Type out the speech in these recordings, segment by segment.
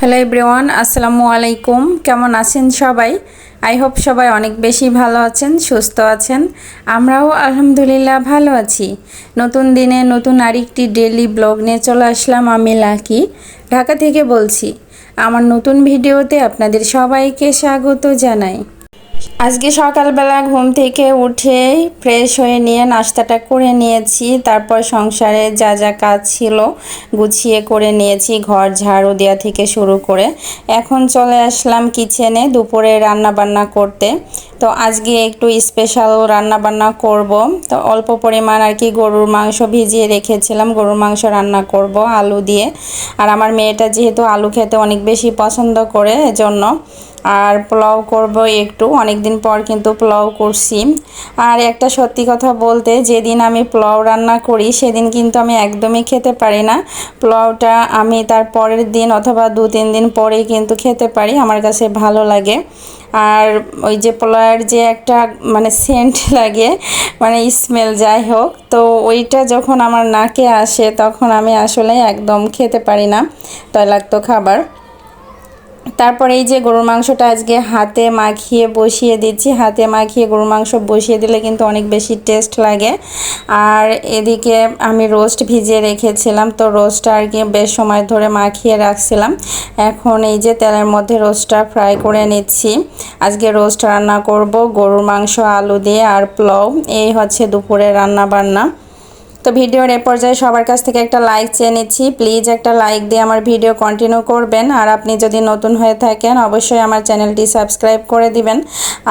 Hello everyone আসসালামু আলাইকুম। কেমন আছেন সবাই? আই হোপ সবাই অনেক বেশি ভালো আছেন, সুস্থ আছেন। আমরাও আলহামদুলিল্লাহ ভালো আছি। নতুন দিনে নতুন আরেকটি ডেলি ব্লগ নিয়ে চলে আসলাম আমি লাকি। ঢাকা থেকে বলছি, আমার নতুন ভিডিওতে আপনাদের সবাইকে স্বাগত জানাই। আজকে সকালবেলা ঘুম থেকে উঠে ফ্রেশ হয়ে নিয়ে নাস্তাটা করে নিয়েছি, তারপর সংসারে যা যা কাজ ছিল গুছিয়ে করে নিয়েছি, ঘর ঝাড়ু দেওয়া থেকে শুরু করে। এখন চলে আসলাম কিচেনে দুপুরে রান্না বান্না করতে। তো আজকে একটু স্পেশাল রান্না বান্না করব। তো অল্প পরিমাণ আর কি গরুর মাংস ভিজিয়ে রেখেছিলাম, গরুর মাংস রান্না করব আলু দিয়ে। আর আমার মেয়েটা যেহেতু আলু খেতে অনেক বেশি পছন্দ করে, এজন্য আর পোলাও করব একটু। অনেক দিন পর কিন্তু পোলাও করছি। আর একটা সত্যি কথা বলতে, যেদিন আমি পোলাও রান্না করি, সেদিন কিন্তু আমি একদমই খেতে পারি না। পোলাওটা আমি তার পরের দিন অথবা দু তিন দিন পরেই কিন্তু খেতে পারি, আমার কাছে ভালো লাগে। আর ওই যে পোলাওয়ের যে একটা মানে সেন্ট লাগে মানে স্মেল যাই হোক, তো ওইটা যখন আমার নাকে আসে তখন আমি আসলে একদম খেতে পারি না তৈলাক্ত খাবার। তারপরে এই যে গরুর মাংসটা আজকে হাতে মাখিয়ে বসিয়ে দিচ্ছি। হাতে মাখিয়ে গরুর মাংস বসিয়ে দিলে কিন্তু অনেক বেশি টেস্ট লাগে। আর এদিকে আমি রোস্ট ভিজিয়ে রেখেছিলাম, তো রোস্টটা আর কি বেশ সময় ধরে মাখিয়ে রাখছিলাম। এখন এই যে তেলের মধ্যে রোস্টটা ফ্রাই করে নিচ্ছি। আজকে রোস্ট রান্না করব গরুর মাংস, আলু দিয়ে আর পোলাও। এই হচ্ছে দুপুরে রান্না বান্না তো ভিডিওর এ পর্যায়ে সবার কাছ থেকে একটা লাইক চেয়ে নিচ্ছি। প্লিজ একটা লাইক দিয়ে আমার ভিডিও কন্টিনিউ করবেন। আর আপনি যদি নতুন হয়ে থাকেন, অবশ্যই আমার চ্যানেলটি সাবস্ক্রাইব করে দিবেন।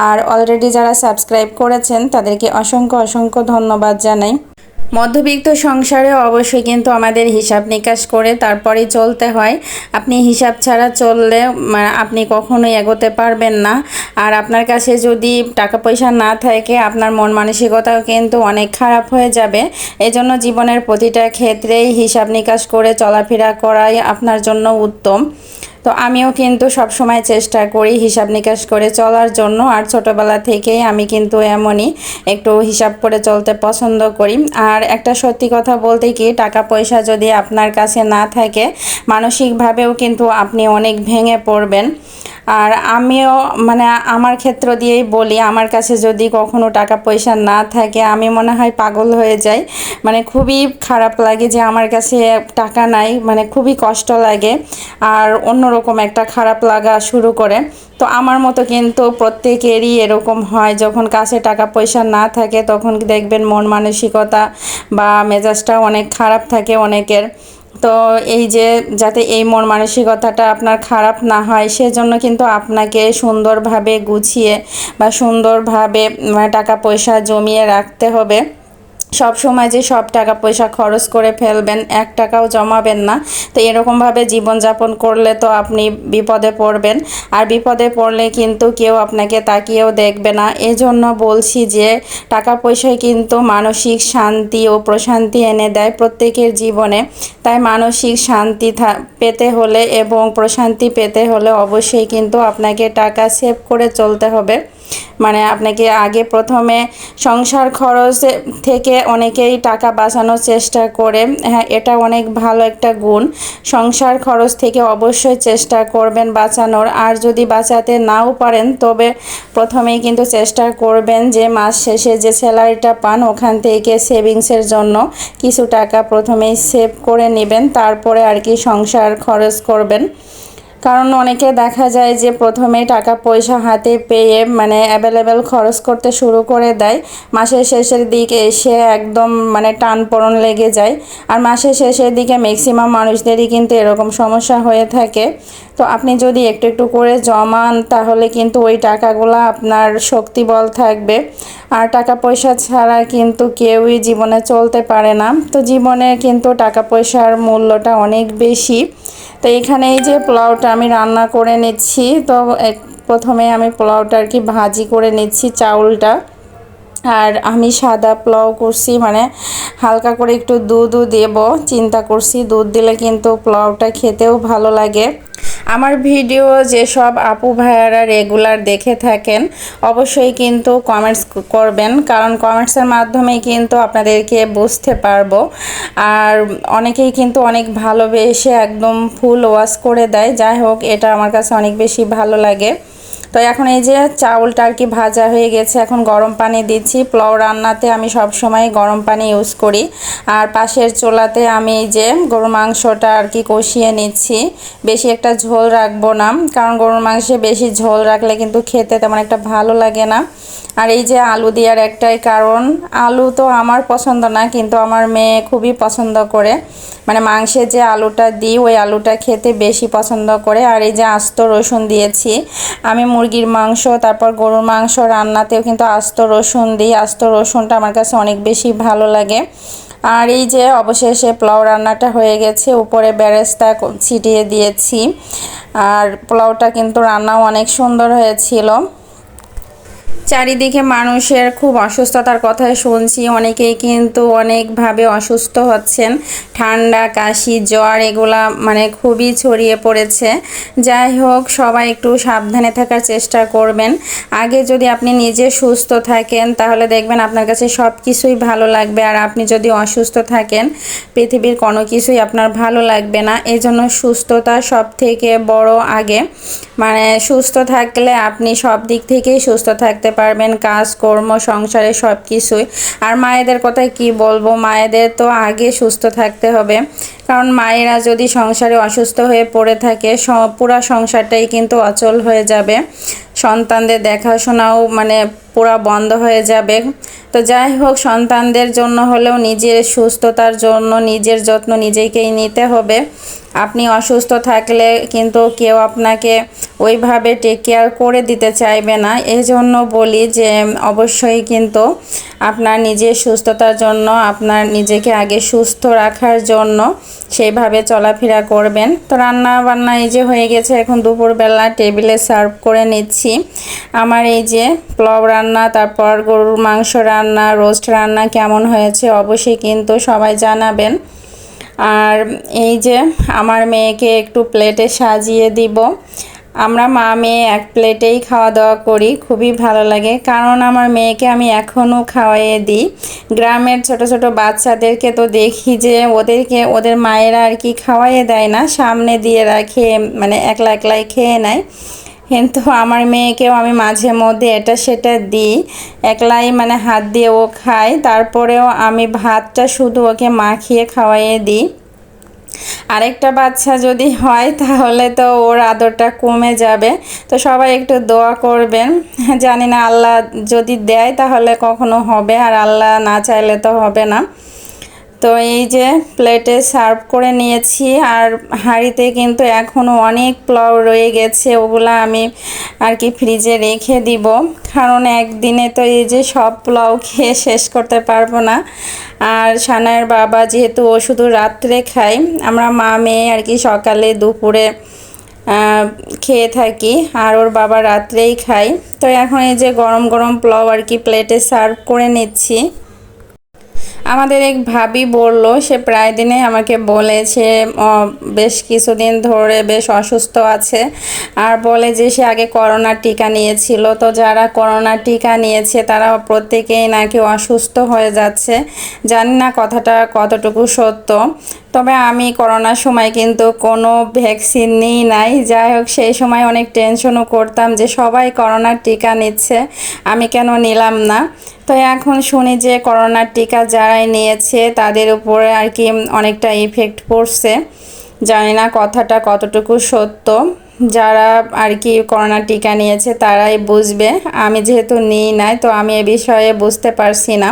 আর অলরেডি যারা সাবস্ক্রাইব করেছেন, তাদেরকে অসংখ্য অসংখ্য ধন্যবাদ জানাই। মধ্যবিত্ত সংসারে অবশ্যই কিন্তু আমাদের হিসাব নিকাশ করে তারপরেই চলতে হয়। আপনি হিসাব ছাড়া চললে আপনি কখনোই এগোতে পারবেন না। আর আপনার কাছে যদি টাকা পয়সা না থাকে, আপনার মন মানসিকতাও কিন্তু অনেক খারাপ হয়ে যাবে। এজন্য জীবনের প্রতিটা ক্ষেত্রেই হিসাব নিকাশ করে চলাফেরা করাই আপনার জন্য উত্তম। তো আমিও কিন্তু সব সময় চেষ্টা করি হিসাব নিকাশ করে চলার জন্য, আর ছোটোবেলা থেকেই আমি কিন্তু এমনই একটু হিসাব করে চলতে পছন্দ করি। আর একটা সত্যি কথা বলতে কি টাকা পয়সা যদি আপনার কাছে না থাকে, মানসিকভাবেও কিন্তু আপনি অনেক ভেঙে পড়বেন। আর আমিও মানে আমার ক্ষেত্র দিয়েই বলি, আমার কাছে যদি কখনো টাকা পয়সা না থাকে, আমি মনে হয় পাগল হয়ে যাই। মানে খুবই খারাপ লাগে যে আমার কাছে টাকা নাই মানে খুবই কষ্ট লাগে। আর অন্যরকম একটা খারাপ লাগা শুরু করে। তো আমার মতো কিন্তু প্রত্যেকেরই এরকম হয়, যখন কাছে টাকা পয়সা না থাকে, তখন দেখবেন মন মানসিকতা বা মেজাজটা অনেক খারাপ থাকে অনেকের। তো এই যে যাতে এই মন মানসিকতাটা আপনার খারাপ না হয়, সেজন্য কিন্তু আপনাকে সুন্দরভাবে গুছিয়ে বা সুন্দরভাবে টাকা পয়সা জমিয়ে রাখতে হবে। সব সময় যে সব টাকা পয়সা খরচ করে ফেলবেন, এক টাকাও জমাবেন না। তো এরকমভাবে জীবনযাপন করলে তো আপনি বিপদে পড়বেন। আর বিপদে পড়লে কিন্তু কেউ আপনাকে তাকিয়েও দেখবে না। এজন্য বলছি যে, টাকা পয়সায় কিন্তু মানসিক শান্তি ও প্রশান্তি এনে দেয় প্রত্যেকের জীবনে। তাই মানসিক শান্তি পেতে হলে এবং প্রশান্তি পেতে হলে অবশ্যই কিন্তু আপনাকে টাকা সেভ করে চলতে হবে। মানে আপনাকে আগে প্রথমে সংসার খরচ থেকে অনেকেই টাকা বাঁচানোর চেষ্টা করে। হ্যাঁ এটা অনেক ভালো একটা গুণ। সংসার খরচ থেকে অবশ্যই চেষ্টা করবেন বাঁচানোর। আর যদি বাঁচাতে নাও পারেন, তবে প্রথমেই কিন্তু চেষ্টা করবেন যে মাস শেষে যে স্যালারিটা পান, ওখান থেকে সেভিংসের জন্য কিছু টাকা প্রথমেই সেভ করে নেবেন। তারপরে আর কি সংসার খরচ করবেন। কারণ অনেকে দেখা যায় যে প্রথমে টাকা পয়সা হাতে পেয়ে মানে অ্যাভেলেবেল খরচ করতে শুরু করে দেয়। মাসের শেষের দিকে এসে একদম মানে টান পড়ন লেগে যায়। আর মাসের শেষের দিকে ম্যাক্সিমাম মানুষদেরই কিন্তু এরকম সমস্যা হয়ে থাকে। তো আপনি যদি একটু একটু করে জমান, তাহলে কিন্তু ওই টাকাগুলো আপনার শক্তি বল থাকবে। আর টাকা পয়সা ছাড়া কিন্তু কেউই জীবনে চলতে পারে না। তো জীবনে কিন্তু টাকা পয়সার মূল্যটা অনেক বেশি। তো এখানে এই যে পোলাওটা আমি রান্না করে নিচ্ছি, তো প্রথমে আমি পোলাওটা আর কি ভাজি করে নিচ্ছি, চাউলটা। আর আমি সাদা পোলাও করছি মানে হালকা করে একটু দুধও দেব, চিন্তা করছি দুধ দিলে কিন্তু পোলাওটা খেতেও ভালো লাগে। আমার ভিডিও যেসব আপু ভাইয়ারা রেগুলার দেখে থাকেন, অবশ্যই কিন্তু কমেন্টস করবেন, কারণ কমেন্টসের মাধ্যমে কিন্তু আপনাদেরকে বুঝতে পারব। আর অনেকেই কিন্তু অনেক ভালোবেসে একদম ফুল ওয়াশ করে দেয়, যাই হোক, এটা আমার কাছে অনেক বেশি ভালো লাগে। তো এখন এই যে চাউলটা আর কি ভাজা হয়ে গেছে, এখন গরম পানি দিচ্ছি। পোলাও রান্নাতে আমি সব সময় গরম পানি ইউজ করি। আর পাশের চোলাতে আমি এই যে গরুর মাংসটা আর কি কষিয়ে নিচ্ছি। বেশি একটা ঝোল রাখব না, কারণ গরুর মাংসে বেশি ঝোল রাখলে কিন্তু খেতে তেমন একটা ভালো লাগে না। আর এই যে আলু দেওয়ার একটাই কারণ, আলু তো আমার পছন্দ না, কিন্তু আমার মেয়ে খুবই পছন্দ করে। মানে মাংসে যে আলুটা দিই, ওই আলুটা খেতে বেশি পছন্দ করে। আর এই যে আস্ত রসুন দিয়েছি, আমি মুরগির মাংস, তারপর গরুর মাংস রান্নাতেও কিন্তু আস্ত রসুন দিই। আস্ত রসুনটা আমার কাছে অনেক বেশি ভালো লাগে। আর এই যে অবশেষে পোলাও রান্নাটা হয়ে গেছে, উপরে ব্যারেজটা ছিটিয়ে দিয়েছি। আর পোলাওটা কিন্তু রান্নাও অনেক সুন্দর হয়েছিল। চারিদিকে মানুষের খুব অসুস্থতার কথা শুনছি। অনেকেই কিন্তু অনেকভাবে অসুস্থ হচ্ছেন। ঠান্ডা, কাশি, জ্বর, এগুলা মানে খুবই ছড়িয়ে পড়েছে। যাই হোক, সবাই একটু সাবধানে থাকার চেষ্টা করবেন। আগে যদি আপনি নিজে সুস্থ থাকেন, তাহলে দেখবেন আপনার কাছে সব কিছুই ভালো লাগবে। আর আপনি যদি অসুস্থ থাকেন, পৃথিবীর কোনো কিছুই আপনার ভালো লাগবে না। এই জন্য সুস্থতা সব থেকে বড় আগে। মানে সুস্থ থাকলে আপনি সব দিক থেকেই সুস্থ থাকতে পারবেন কাজ, কর্ম, সংসারে সব কিছুই আর মায়েদের কথায় কি বলব? মায়েদের তো আগে সুস্থ থাকতে হবে। কারণ মায়েরা যদি সংসারে অসুস্থ হয়ে পড়ে থাকে পুরা সংসারটাই কিন্তু অচল হয়ে যাবে। সন্তানদের দেখাশোনাও মানে পুরা বন্ধ হয়ে যাবে। তো যাই হোক, সন্তানদের জন্য হলেও নিজের সুস্থতার জন্য, নিজের যত্ন নিজেকেই নিতে হবে। আপনি অসুস্থ থাকলে কিন্তু কেউ আপনাকে ওইভাবে টেক কেয়ার করে দিতে চাইবে না। এই জন্য বলি যে, অবশ্যই কিন্তু আপনার নিজের সুস্থতার জন্য, আপনার নিজেকে আগে সুস্থ রাখার জন্য সেইভাবে চলাফেরা করবেন। তো রান্না বান্না এই যে হয়ে গেছে, এখন দুপুরবেলা টেবিলে সার্ভ করে নিচ্ছি। আমার এই যে প্লব রান্না, তারপর গরুর মাংস রান্না, রোস্ট রান্না কেমন হয়েছে অবশ্যই কিন্তু সবাই জানাবেন। আর এই যে আমার মেয়েকে একটু প্লেটে সাজিয়ে দিব। আমরা মা মেয়ে এক প্লেটেই খাওয়া দাওয়া করি, খুবই ভালো লাগে। কারণ আমার মেয়েকে আমি এখনও খাওয়াইয়ে দিই। গ্রামের ছোট ছোট বাচ্চাদেরকে তো দেখি যে ওদেরকে, ওদের মায়েরা আর কি খাওয়াইয়ে দেয় না, সামনে দিয়ে রাখে মানে একলা একলাই খেয়ে নেয়। কিন্তু আমার মেয়েকেও আমি মাঝে মধ্যে এটা সেটা দিই। একলাই মানে হাত দিয়ে ও খায়, তারপরেও আমি ভাতটা শুধু ওকে মাখিয়ে খাওয়াইয়ে দিই। আরেকটা বাচ্চা যদি হয়, তাহলে তো ওর আদরটা কমে যাবে। তো সবাই একটু দোয়া করবেন। জানি না আল্লাহ যদি দেয়, তাহলে কখনো হবে, আর আল্লাহ না চাইলে তো হবে না। তো এই যে প্লেটে সার্ভ করে নিয়েছি, আর হাঁড়িতে কিন্তু এখনও অনেক পোলাও রয়ে গেছে, ওগুলো আমি আর কি ফ্রিজে রেখে দিব। কারণ একদিনে তো এই যে সব পোলাও খেয়ে শেষ করতে পারব না। আর সানায়ের বাবা যেহেতু ও শুধু রাত্রে খায়, আমরা মা মেয়ে আর কি সকালে দুপুরে খেয়ে থাকি, আর ওর বাবা রাত্রেই খায়। তো এখন এই যে গরম গরম পোলাও আর কি প্লেটে সার্ভ করে নিচ্ছি। আমাদের এক ভাবি বলল, সে প্রায় দিনে আমাকে বলেছে বেশ কিছুদিন ধরে বেশ অসুস্থ আছে। আর বলে যে সে আগে করোনার টিকা নিয়েছিল। তো যারা করোনার টিকা নিয়েছে, তারা প্রত্যেকেই নাকি অসুস্থ হয়ে যাচ্ছে। জানি না কথাটা কতটুকু সত্য। তবে আমি করোনার সময় কিন্তু কোনো ভ্যাকসিন নিই নাই। যাই হোক, সেই সময় অনেক টেনশনও করতাম যে সবাই করোনার টিকা নিচ্ছে, আমি কেন নিলাম না? তো এখন শুনি যে করোনার টিকা যারাই নিয়েছে, তাদের উপরে আর কি অনেকটা ইফেক্ট পড়ছে। জানি না কথাটা কতটুকু সত্য। যারা আর কি করোনার টিকা নিয়েছে, তারাই বুঝবে। আমি যেহেতু নিই নাই, তো আমি এ বিষয়ে বুঝতে পারছি না।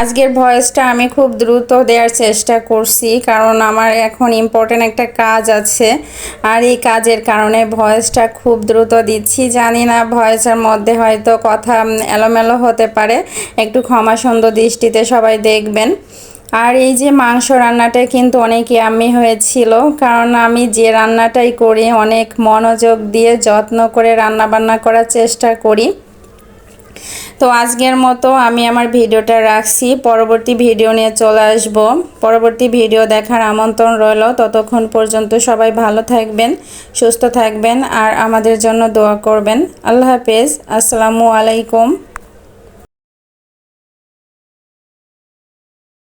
আজকের ভয়েসটা আমি খুব দ্রুত দেওয়ার চেষ্টা করছি, কারণ আমার এখন ইম্পর্টেন্ট একটা কাজ আছে। আর এই কাজের কারণে ভয়েসটা খুব দ্রুত দিচ্ছি। জানি না ভয়েসের মধ্যে হয়তো কথা এলোমেলো হতে পারে। একটু ক্ষমা সুন্দর দৃষ্টিতে সবাই দেখবেন। আর এই যে মাংস রান্নাটা কিন্তু অনেক আমি হয়েছিল, কারণ আমি যে রান্নাটাই করি, অনেক মনোযোগ দিয়ে যত্ন করে রান্না বান্না করার চেষ্টা করি। তো আজকের মতো আমি আমার ভিডিওটা রাখছি। পরবর্তী ভিডিও নিয়ে চলে আসব। পরবর্তী ভিডিও দেখার আমন্ত্রণ রইল। ততক্ষণ পর্যন্ত সবাই ভালো থাকবেন, সুস্থ থাকবেন আর আমাদের জন্য দোয়া করবেন। আল্লাহ হাফেজ। আসসালামু আলাইকুম।